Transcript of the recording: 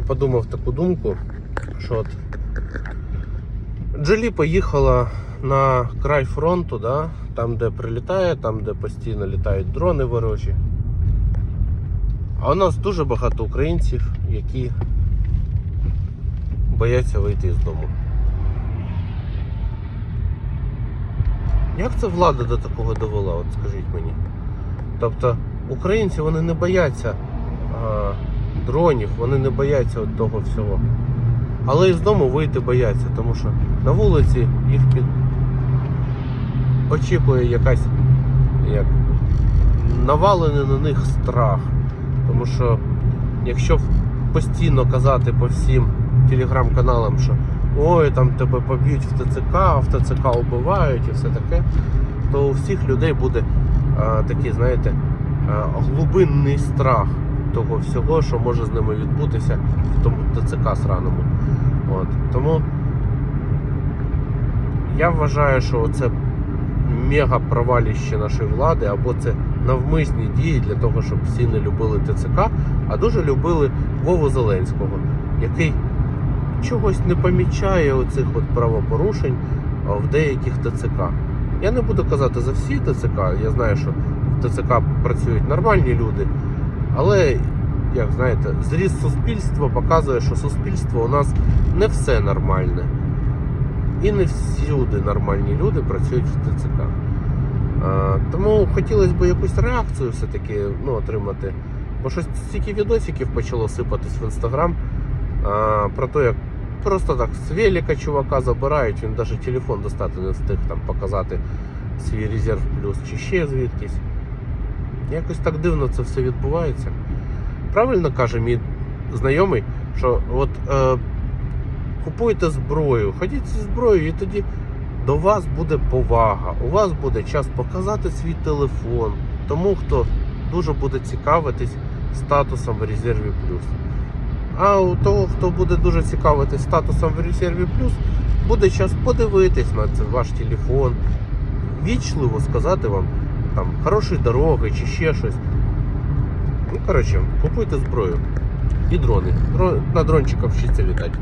Подумав таку думку, що от Джолі поїхала на край фронту, да? там, де прилітає, там, де постійно літають дрони ворожі. А у нас дуже багато українців, які бояться вийти з дому. Як це влада до такого довела, от скажіть мені? Тобто українці вони не бояться а, дронів, вони не бояться от того всього. Але із дому вийти бояться, тому що на вулиці їх під... очікує якась як навалений на них страх. Тому що якщо постійно казати по всім телеграм-каналам, що ой, там тебе поб'ють в ТЦК, в ТЦК вбивають і все таке, то у всіх людей буде а, такий, знаєте, а, глибинний страх того всього, що може з ними відбутися в тому ТЦК сраному. От. Тому я вважаю, що це мега проваліще нашої влади, або це навмисні дії для того, щоб всі не любили ТЦК, а дуже любили Вову Зеленського, який чогось не помічає оцих от правопорушень в деяких ТЦК. Я не буду казати за всі ТЦК, я знаю, що в ТЦК працюють нормальні люди, але, як знаєте, зріст суспільства показує, що суспільство у нас не все нормальне. І не всюди нормальні люди працюють в ТЦК. А, тому хотілося б якусь реакцію все-таки ну, отримати. Бо щось стільки відосиків почало сипатись в інстаграм а, про те, як просто так з велика чувака забирають, він навіть телефон достати не встиг там показати свій резерв плюс чи ще звідкись. Якось так дивно це все відбувається. Правильно каже мій знайомий, що от е, купуйте зброю, ходіть зі зброєю, і тоді до вас буде повага. У вас буде час показати свій телефон тому, хто дуже буде цікавитись статусом в резерві плюс. А у того, хто буде дуже цікавитись статусом в резерві плюс, буде час подивитись на це ваш телефон, вічливо сказати вам там хорошої дороги чи ще щось. Ну, коротше, купуйте зброю і дрони. Дро- На дрончиках вчиться літати.